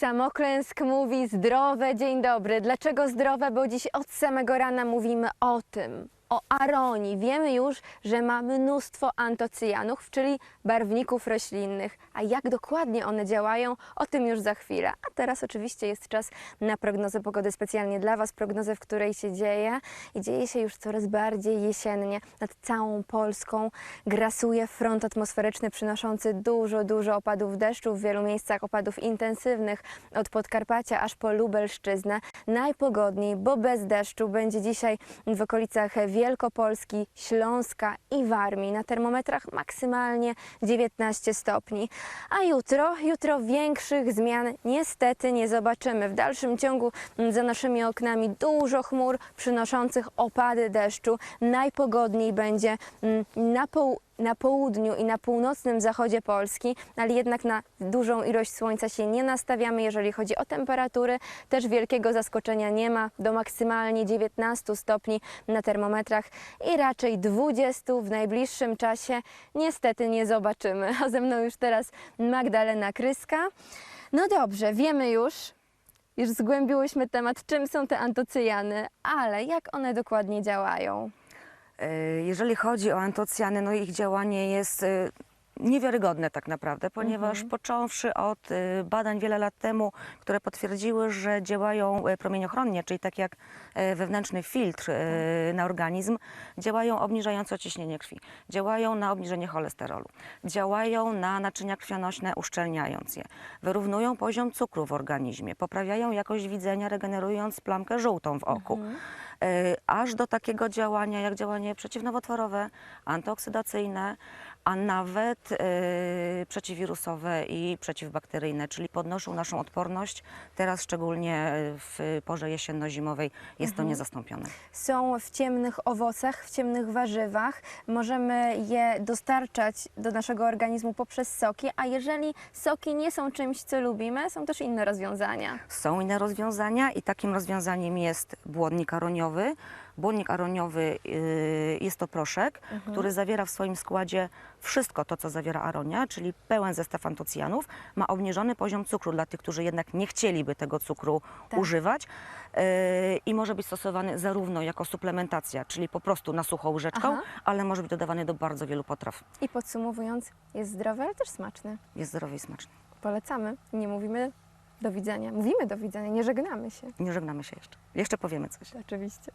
Samoklęsk mówi zdrowe, dzień dobry. Dlaczego zdrowe? Bo dziś od samego rana mówimy o tym, o aronii. Wiemy już, że ma mnóstwo antocyjanów, czyli barwników roślinnych. A jak dokładnie one działają, o tym już za chwilę. A teraz oczywiście jest czas na prognozę pogody specjalnie dla Was, prognozę, w której się dzieje. I dzieje się już coraz bardziej jesiennie. Nad całą Polską grasuje front atmosferyczny przynoszący dużo, dużo opadów deszczu, w wielu miejscach opadów intensywnych, od Podkarpacia aż po Lubelszczyznę. Najpogodniej, bo bez deszczu będzie dzisiaj w okolicach Wielkopolski, Śląska i Warmii. Na termometrach maksymalnie 19 stopni. A jutro, jutro większych zmian niestety nie zobaczymy. W dalszym ciągu za naszymi oknami dużo chmur przynoszących opady deszczu. Najpogodniej będzie mm, na poł na południu i na północnym zachodzie Polski, ale jednak na dużą ilość słońca się nie nastawiamy, jeżeli chodzi o temperatury. Też wielkiego zaskoczenia nie ma, do maksymalnie 19 stopni na termometrach i raczej 20 w najbliższym czasie niestety nie zobaczymy. A ze mną już teraz Magdalena Kryska. No dobrze, wiemy już, już zgłębiłyśmy temat, czym są te antocyjany, ale jak one dokładnie działają? E, Jeżeli chodzi o antocjany, no ich działanie jest e, niewiarygodne tak naprawdę, ponieważ począwszy od e, badań wiele lat temu, które potwierdziły, że działają promieniochronnie, czyli tak jak wewnętrzny filtr e, na organizm, działają obniżająco ciśnienie krwi, działają na obniżenie cholesterolu, działają na naczynia krwionośne, uszczelniając je, wyrównują poziom cukru w organizmie, poprawiają jakość widzenia, regenerując plamkę żółtą w oku. E, aż do takiego działania jak działanie przeciwnowotworowe, antyoksydacyjne, a nawet e, przeciwwirusowe i przeciwbakteryjne, czyli podnoszą naszą odporność. Teraz szczególnie w porze jesienno-zimowej jest to niezastąpione. są w ciemnych owocach, w ciemnych warzywach. Możemy je dostarczać do naszego organizmu poprzez soki, a jeżeli soki nie są czymś, co lubimy, są też inne rozwiązania. Są inne rozwiązania i takim rozwiązaniem jest błonnik aroniowy. Błonnik aroniowy y, jest to proszek, który zawiera w swoim składzie wszystko to, co zawiera aronia, czyli pełen zestaw antocjanów. Ma obniżony poziom cukru dla tych, którzy jednak nie chcieliby tego cukru Tak. używać y, i może być stosowany zarówno jako suplementacja, czyli po prostu na sucho łyżeczką, Aha. ale może być dodawany do bardzo wielu potraw. I podsumowując, jest zdrowy, ale też smaczny. Jest zdrowy i smaczny. Polecamy. Nie mówimy do widzenia. Mówimy do widzenia, nie żegnamy się. Nie żegnamy się jeszcze. Jeszcze powiemy coś. Oczywiście.